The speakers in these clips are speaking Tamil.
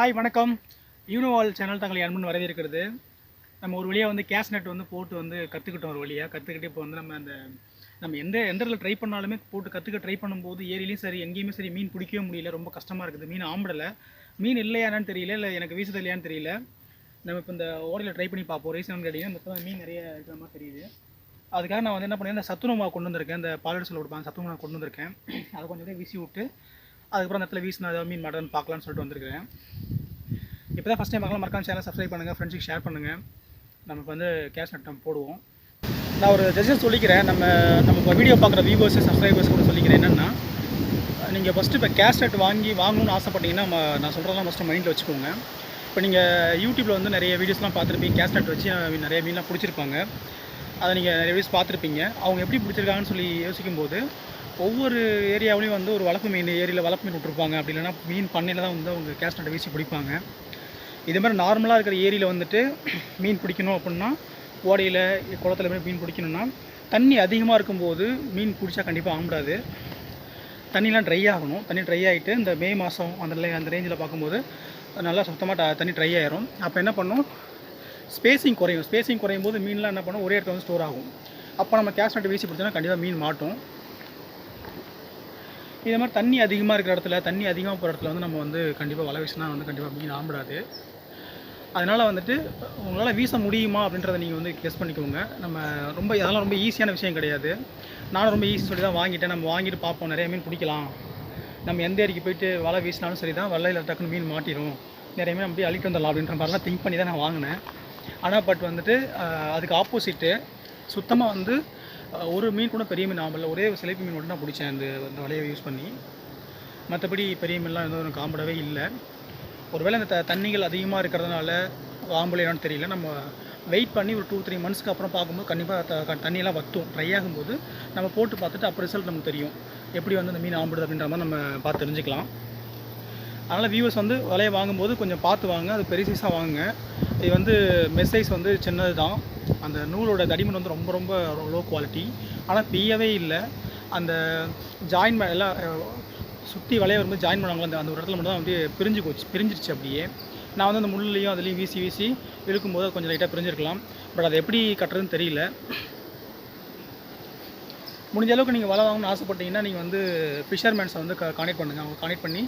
ஹாய் வணக்கம். யூனோவால் சேனல் தங்களை அன்பன் வரவேற்கிறது. நம்ம ஒரு வழியாக வந்து கேஷ் நெட் வந்து போட்டு வந்து கற்றுக்கிட்டோம் ஒரு வழியாக கற்றுக்கிட்டு இப்போ வந்து நம்ம அந்த நம்ம எந்த எந்த இடத்துல ட்ரை பண்ணாலுமே போட்டு கற்றுக்க ட்ரை பண்ணும்போது ஏரியிலையும் சரி எங்கேயுமே சரி மீன் பிடிக்கவே முடியல. ரொம்ப கஷ்டமாக இருக்குது. மீன் ஆம்பிடலை மீன் இல்லையானு தெரியல. இல்லை எனக்கு வீசுது இல்லையான்னு தெரியல. நம்ம இப்போ இந்த ஓடையில் ட்ரை பண்ணி பார்ப்போம். ரீசன் கேட்டிங்கன்னா மொத்தம் மீன் நிறைய இருக்கிற மாதிரி தெரியுது. அதுக்காக நான் வந்து என்ன பண்ணேன் இந்த சத்துணவு கொண்டு வந்திருக்கேன். இந்த பாலடிசில் கொடுப்பாங்க சத்துணவு கொண்டு வந்திருக்கேன். அதை கொஞ்சம் வீசி விட்டு அதுக்கப்புறம் அந்த இடத்துல வீசினா ஏதாவது மீன் மாட்டேன்னு பார்க்கலான்னு சொல்லிட்டு வந்திருக்கேன் இப்போ தான் ஃபஸ்ட் டைம் பார்க்கலாம். மறக்காம சேனல் சப்ஸ்கிரைப் பண்ணுங்கள் ஃப்ரெண்ட்ஸுக்கு ஷேர் பண்ணுங்கள் நமக்கு வந்து கேஷ் நட்டம் நம்ம போடுவோம். நான் ஒரு ஜட்ஜஸ் சொல்லிக்கிறேன். நம்ம நம்ம வீடியோ பார்க்குற வியூவர்ஸ் சப்ஸ்கிரைபர்ஸ் கூட சொல்லிக்கிறேன் என்னென்னா நீங்கள் ஃபஸ்ட்டு இப்போ கேஷ் நட் வாங்கி வாங்கணும்னு ஆசைப்பட்டீங்கன்னா நம்ம நான் சொல்கிறதெல்லாம் ஃபஸ்ட்டு மைண்டில் வச்சுக்கோங்க. இப்போ நீங்கள் யூடியூப்பில் வந்து நிறைய வீடியோஸ்லாம் பார்த்துருப்பீங்க. கேஷ் நட் வச்சு நிறைய மீன்லாம் பிடிச்சிருப்பாங்க. அதை நீங்கள் நிறைய வீடியோஸ் பார்த்துருப்பீங்க. அவங்க எப்படி பிடிச்சிருக்காங்கன்னு சொல்லி யோசிக்கும்போது ஒவ்வொரு ஏரியாவிலையும் வந்து ஒரு வளர்ப்பு மீன் ஏரியில் வளர்ப்பு மீன் விட்ருப்பாங்க அப்படி இல்லைன்னா மீன் பண்ணையில் தான் வந்து அவங்க கேஸ்ட் நட்டை வீசி பிடிப்பாங்க. இதே மாதிரி நார்மலாக இருக்கிற ஏரியில் வந்துட்டு மீன் பிடிக்கணும் அப்படின்னா ஓடையில் குளத்துல போய் மீன் பிடிக்கணும்னா தண்ணி அதிகமாக இருக்கும்போது மீன் பிடிச்சா கண்டிப்பாக ஆம்பிடாது தண்ணிலாம் ட்ரை ஆகணும். தண்ணி ட்ரை ஆகிட்டு இந்த மே மாதம் அந்த அந்த ரேஞ்சில் பார்க்கும்போது நல்லா சுத்தமாக தண்ணி ட்ரை ஆயிரும். அப்போ என்ன பண்ணும்? ஸ்பேசிங் குறையும். ஸ்பேசிங் குறையும் போது மீன்லாம் என்ன பண்ணும்? ஒரே இடத்துல வந்து ஸ்டோர் ஆகும். அப்போ நம்ம கேஷ் நட்டு வீசி பிடிச்சோன்னா கண்டிப்பாக மீன் மாட்டும். இதே மாதிரி தண்ணி அதிகமாக இருக்கிற இடத்துல தண்ணி அதிகமாக போகிற இடத்துல வந்து நம்ம வந்து கண்டிப்பாக வலை வீசினா வந்து கண்டிப்பாக மீன் ஆம்பிடாது அதனால் வந்துட்டு உங்களால் வீச முடியுமா அப்படின்றத நீங்கள் வந்து கெஸ் பண்ணிக்கோங்க. நம்ம ரொம்ப அதெல்லாம் ரொம்ப ஈஸியான விஷயம் கிடையாது. நானும் ரொம்ப ஈஸி சொல்லி தான் வாங்கிட்டேன். நம்ம வாங்கிட்டு பார்ப்போம். நிறைய மீன் பிடிக்கலாம். நம்ம எந்த ஏரிக்கு போயிட்டு வலை வீசினாலும் சரி தான் வலையில் டக்குன்னு மீன் மாட்டிடும் நிறைய மீன் அப்படியே அழிக்க வந்துடலாம் அப்படின்ற மாதிரிலாம் திங்க் பண்ணி தான் நான் வாங்கினேன். ஆனால் பட் வந்துட்டு அதுக்கு ஆப்போசிட்டு சுத்தமாக வந்து ஒரு மீன் கூட பெரிய மீன் ஆம்பல ஒரே சிலைப்பு மீன் மட்டும் தான் பிடிச்சேன். அந்த அந்த வலையை யூஸ் பண்ணி. மற்றபடி பெரிய மீன்லாம் எதுவும் எனக்கு காம்படவே இல்லை. ஒருவேளை அந்த த- தண்ணிகள் அதிகமாக இருக்கிறதுனால ஆம்பளையான்னு தெரியல. நம்ம வெயிட் பண்ணி ஒரு டூ த்ரீ மந்த்ஸ்க்கு அப்புறம் பார்க்கும்போது கண்டிப்பாக தண்ணியெல்லாம் வற்றும் ட்ரை ஆகும்போது நம்ம போட்டு பார்த்துட்டு அப்போ ரிசல்ட் நமக்கு தெரியும். எப்படி வந்து அந்த மீன் ஆம்பிடுது அப்படின்ற மாதிரி நம்ம பார்த்து தெரிஞ்சுக்கலாம். அதனால் வியூவர்ஸ் வந்து வலையை வாங்கும்போது கொஞ்சம் பார்த்து வாங்க. அது பெரிய சைஸாக வாங்குங்க. இது வந்து மெசேஜ் வந்து சின்னது தான் அந்த நூலோட தடிமன் வந்து ரொம்ப ரொம்ப லோ குவாலிட்டி ஆனால் பியவே இல்லை. அந்த ஜாயின் எல்லாம் சுற்றி வளைய வரும்போது ஜாயின் பண்ணுவாங்களோ அந்த அந்த ஒரு இடத்துல மட்டும் தான் அப்படியே பிரிஞ்சு போச்சு பிரிஞ்சிருச்சு அப்படியே. நான் வந்து அந்த முள்ளையும் அதுலேயும் வீசி வீசி இழுக்கும்போது அது கொஞ்சம் லைட்டாக பிரிஞ்சிருக்கலாம். பட் அதை எப்படி கட்டுறதுன்னு தெரியல. முடிஞ்ச அளவுக்கு நீங்கள் வலை வாங்கணும்னு ஆசைப்பட்டீங்கன்னா நீங்கள் வந்து ஃபிஷர்மேன்ஸை வந்து கான்டெக்ட் பண்ணுங்கள் அவங்க கான்டெக்ட் பண்ணி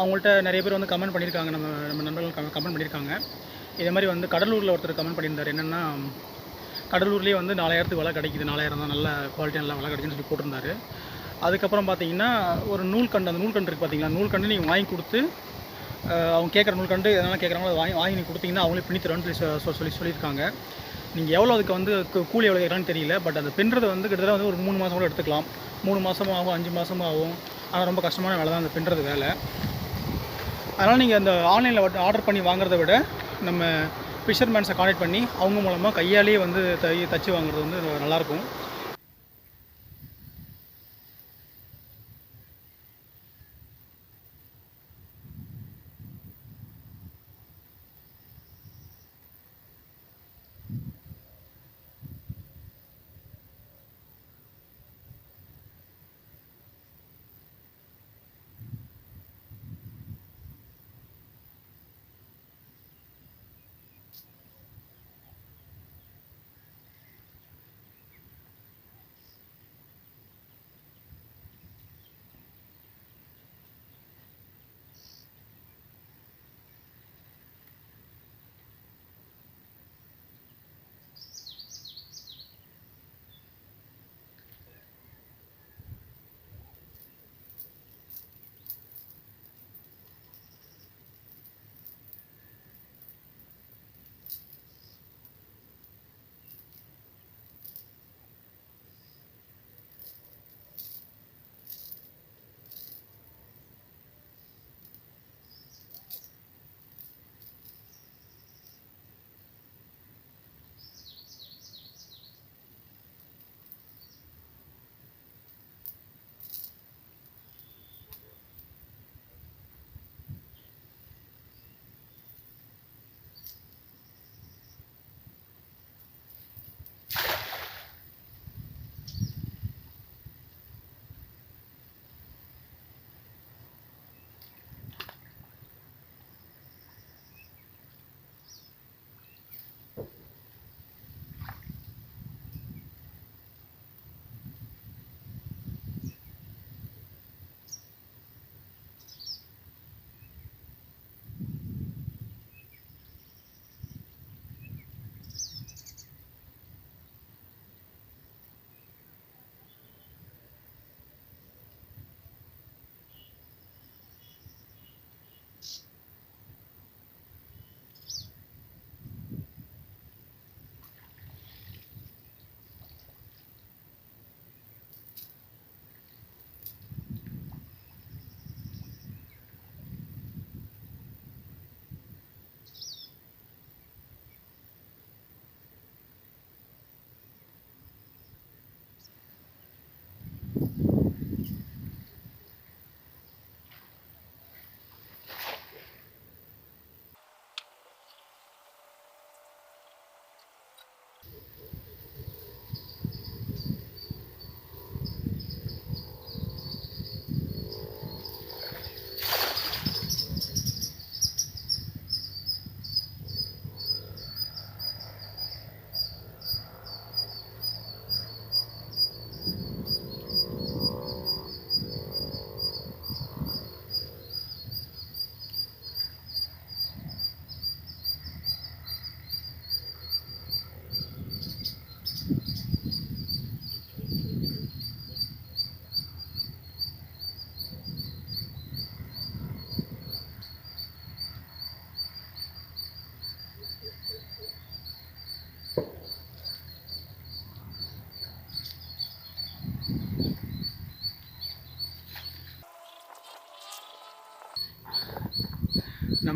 அவங்கள்ட்ட நிறைய பேர் வந்து கமெண்ட் பண்ணியிருக்காங்க. நம்ம நம்ம நண்பர்கள் கமெண்ட் பண்ணியிருக்காங்க. இதே மாதிரி வந்து கடலூரில் ஒருத்தர் கமெண்ட் பண்ணியிருந்தார். என்னென்னா கடலூர்லேயே வந்து நாலாயிரத்துக்கு விலை கிடைக்குது. நாலாயிரம் தான் நல்ல குவாலிட்டி நல்லா விலை கிடைக்குதுன்னு சொல்லி போட்டிருந்தாரு. அதுக்கப்புறம் பார்த்தீங்கன்னா ஒரு நூல்கண்டு அந்த நூல்கண்டு இருக்குது பார்த்தீங்களா நூல்கண்டு நீங்கள் வாங்கி கொடுத்து அவங்க கேட்குற நூல்கண்டு எதனால் கேட்குறாங்களோ அதை வாங்கி வாங்கி நீங்கள் கொடுத்தீங்கன்னா அவங்களே பின்னி சொல்லி சொல்லி சொல்லியிருக்காங்க. நீங்கள் எவ்வளோ அதுக்கு வந்து கூ- கூலி எவ்வளோ கேட்குறான்னு தெரியல. பட் அந்த பின்னுறது வந்து கிட்டத்தட்ட வந்து ஒரு மூணு மாதம் கூட எடுத்துக்கலாம். மூணு மாதமும் ஆகும் அஞ்சு மாதமும் ஆகும். ஆனால் ரொம்ப கஷ்டமான வேலை தான் அந்த பின்னுறது வேலை. அதனால் நீங்கள் அந்த ஆன்லைனில் ஆர்டர் பண்ணி வாங்குறத விட நம்ம ஃபிஷர்மேன்ஸை கான்டாக்ட் பண்ணி அவங்க மூலமாக கையாலேயே வந்து தை தச்சு வாங்குறது வந்து நல்லாயிருக்கும்.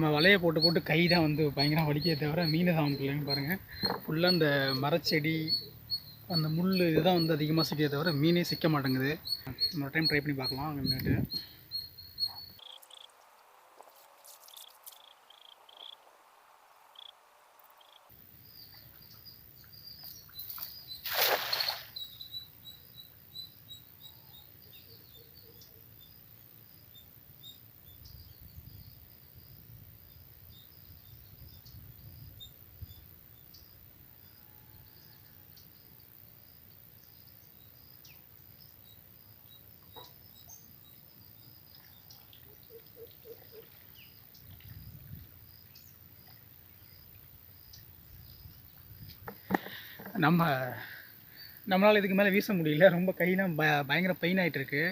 நம்ம வலையை போட்டு போட்டு கை தான் வந்து பயங்கரம் வலிக்கே தவிர மீன் தான் பிள்ளைங்க பாருங்கள் ஃபுல்லாக அந்த மரச்செடி அந்த முள் இதுதான் வந்து அதிகமாக சிக்கிய தவிர மீனே சிக்க மாட்டேங்குது. இன்னொரு டைம் ட்ரை பண்ணி பார்க்கலாம். அங்கே நம்ம நம்மளால் இதுக்கு மேலே வீச முடியல. ரொம்ப கையெல்லாம் ப பயங்கர பெயின் ஆகிட்டுருக்கு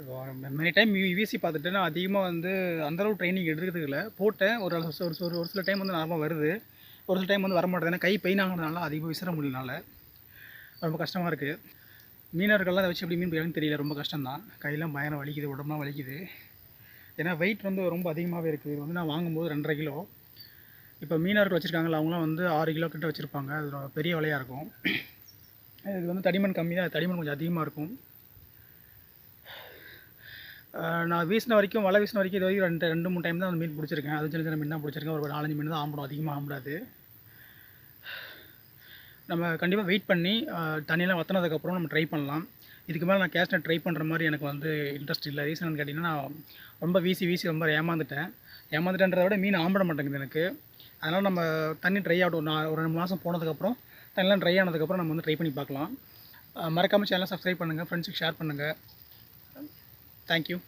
இப்போ மெனி டைம் வீசி பார்த்துட்டு நான் அதிகமாக வந்து அந்தளவு ட்ரைனிங் எடுக்கிறதுக்கு இல்லை போட்டேன். ஒரு ஒரு ஒரு ஒரு சில டைம் வந்து நார்மலாக வருது. ஒரு சில டைம் வந்து வர மாட்டேது ஏன்னா கை பெயின் ஆகுறதுனால அதிகமாக விசிற முடியலனால ரொம்ப கஷ்டமாக இருக்குது மீனவர்கள்லாம் அதை வச்சு எப்படி மீன் பிடிக்கணும்னு தெரியல. ரொம்ப கஷ்டம்தான். கையெல்லாம் பயங்கரம் வலிக்குது உடம்புலாம் வலிக்குது. ஏன்னா வெயிட் வந்து ரொம்ப அதிகமாகவே இருக்குது இது வந்து நான் வாங்கும்போது ரெண்டரை கிலோ. இப்போ மீனவர்கள் வச்சுருக்காங்களா அவங்களாம் வந்து ஆறு கிலோ கிட்ட வச்சுருப்பாங்க. அது பெரிய விலையாக இருக்கும். இது வந்து தடிமன் கம்மி தான். தடிமன் கொஞ்சம் அதிகமாக இருக்கும். நான் வீசின வரைக்கும் வலை வீசின வரைக்கும் இது வரைக்கும் ரெண்டு ரெண்டு மூணு டைம் தான் அந்த மீன் பிடிச்சிருக்கேன். அது சின்ன சின்ன மீன் தான் பிடிச்சிருக்கேன். ஒரு நாலஞ்சு மீன் தான் ஆம்பிடும் அதிகமாக ஆம்பிடாது நம்ம கண்டிப்பாக வெயிட் பண்ணி தண்ணியெலாம் வத்தினதுக்கப்புறம் வற்றினதுக்கப்புறம் நம்ம ட்ரை பண்ணலாம். இதுக்கு மேலே நான் கேஷ் ட்ரை பண்ணுற மாதிரி எனக்கு வந்து இன்ட்ரெஸ்ட் இல்லை. ரீசன் கேட்டிங்கன்னா நான் ரொம்ப வீசி வீசி ரொம்ப ஏமாந்துட்டேன். ஏமாந்துட்டேன்றதை விட மீன் ஆம்பிட மாட்டேங்குது எனக்கு. அதனால் நம்ம தண்ணி ட்ரை ஆகிடும் நான் ஒரு ரெண்டு மாதம் போனதுக்கப்புறம் தண்ணிலாம் ட்ரை ஆனதுக்கப்புறம் நம்ம வந்து ட்ரை பண்ணி பார்க்கலாம். மறக்காமல் சேனலை சப்ஸ்கிரைப் பண்ணுங்கள் ஃப்ரெண்ட்ஸுக்கு ஷேர் பண்ணுங்கள் தேங்க்யூ